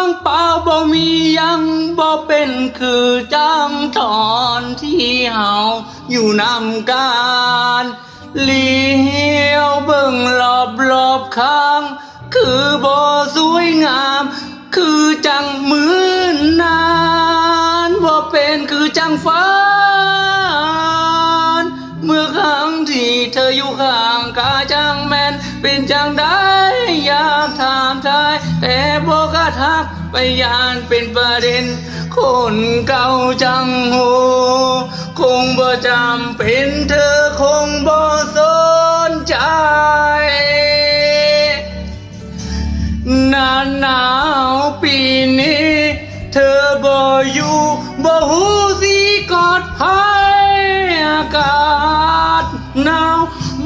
างเปล่าบ่มียังบ่เป็นคือจังตอนที่เฮาอยู่นำกันเลี้ยวเบิ่งหลบหลบข้าง คือบ่สวยงาม คือจังมือนนานบ่เป็นคือจังฟ้าเมื่อครั้งที่เธออยู่ข้างกาจังแมนเป็นจังได ยากถามทายแต่บอกกระทักไปยานเป็นประเด็น คนเก่าจังโหคงบ่จำเป็นเธอคงบ่สนใจ หน้าหนาวปีนี้ เธอบ่อยู่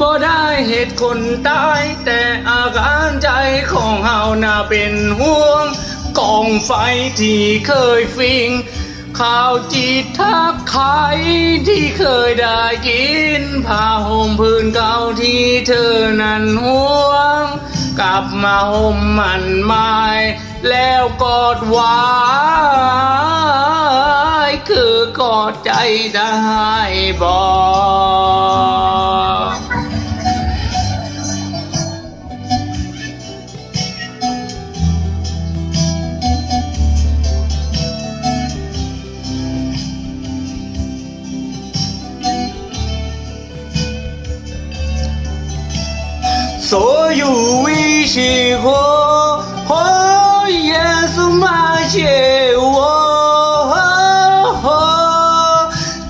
บ่ได้เหตุคนตาย แต่อาการใจของเฮาน่าเป็นห่วงกองไฟที่เคยฟิงข้าวจีทักไข่ที่เคยได้กินผ้าห่มพื้นเก่าที่เธอนั้นห่วง กลับมาห่มมันไม้แล้วกอดไว้คือกอดใจได้บอก 所有威胁我，哦，耶稣嘛接我，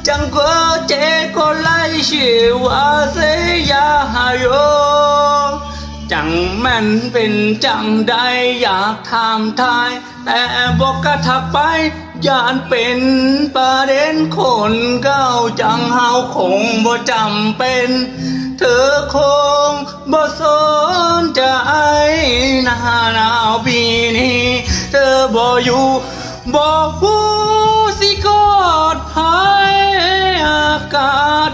将过结果来学我这呀哟 จังแม่นเป็นจังใดอยากถามทาย แต่บอกกระทักไปยานเป็นประเด็นคนเก้าจังเฮาคงบ่จำเป็น เธอคงบ่สนใจหน้าหนาวปีนี้ เธอบ่อยู่บ่ฮู้สิกอดภายอากาศ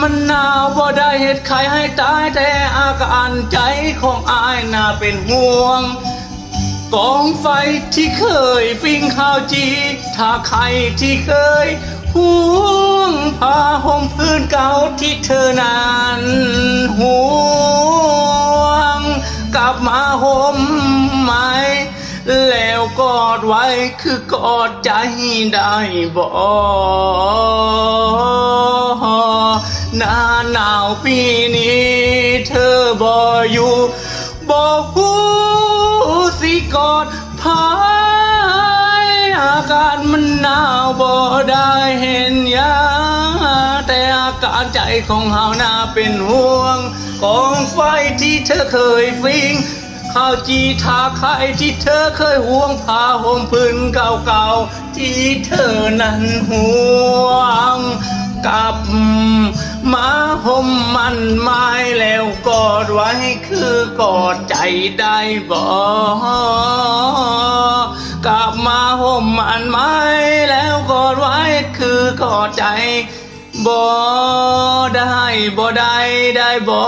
มันหนาวบ่ได้เหตุใครให้ตายแต่อาการใจของอายน่าเป็นห่วงกองไฟที่เคยฟิงข้าวจี ถ้าใครที่เคยห่วง ที่เธอนั้นห่วง กลับมาห่มไหม แล้วกอดไว้คือกอดใจได้บ่หน้าหนาวปีนี้เธอบ่อยู่บ่ฮู้สิกอดพายอากาศมันหนาวบ่ได้เห็นยา ใจของเฮาน่าเป็นห่วงกองไฟที่เธอเคยฟิงข้าวจีทาไข่ที่เธอเคยห่วงผ้าห่มพื้นเก่าๆ ที่เธอนั้นห่วงกลับมาห่มมันไม้แล้วกอดไว้คือกอดใจได้บ่กลับมาห่มมันไม้แล้วกอดไว้คือกอดใจบ่ ได้บ่ได้ได้บ่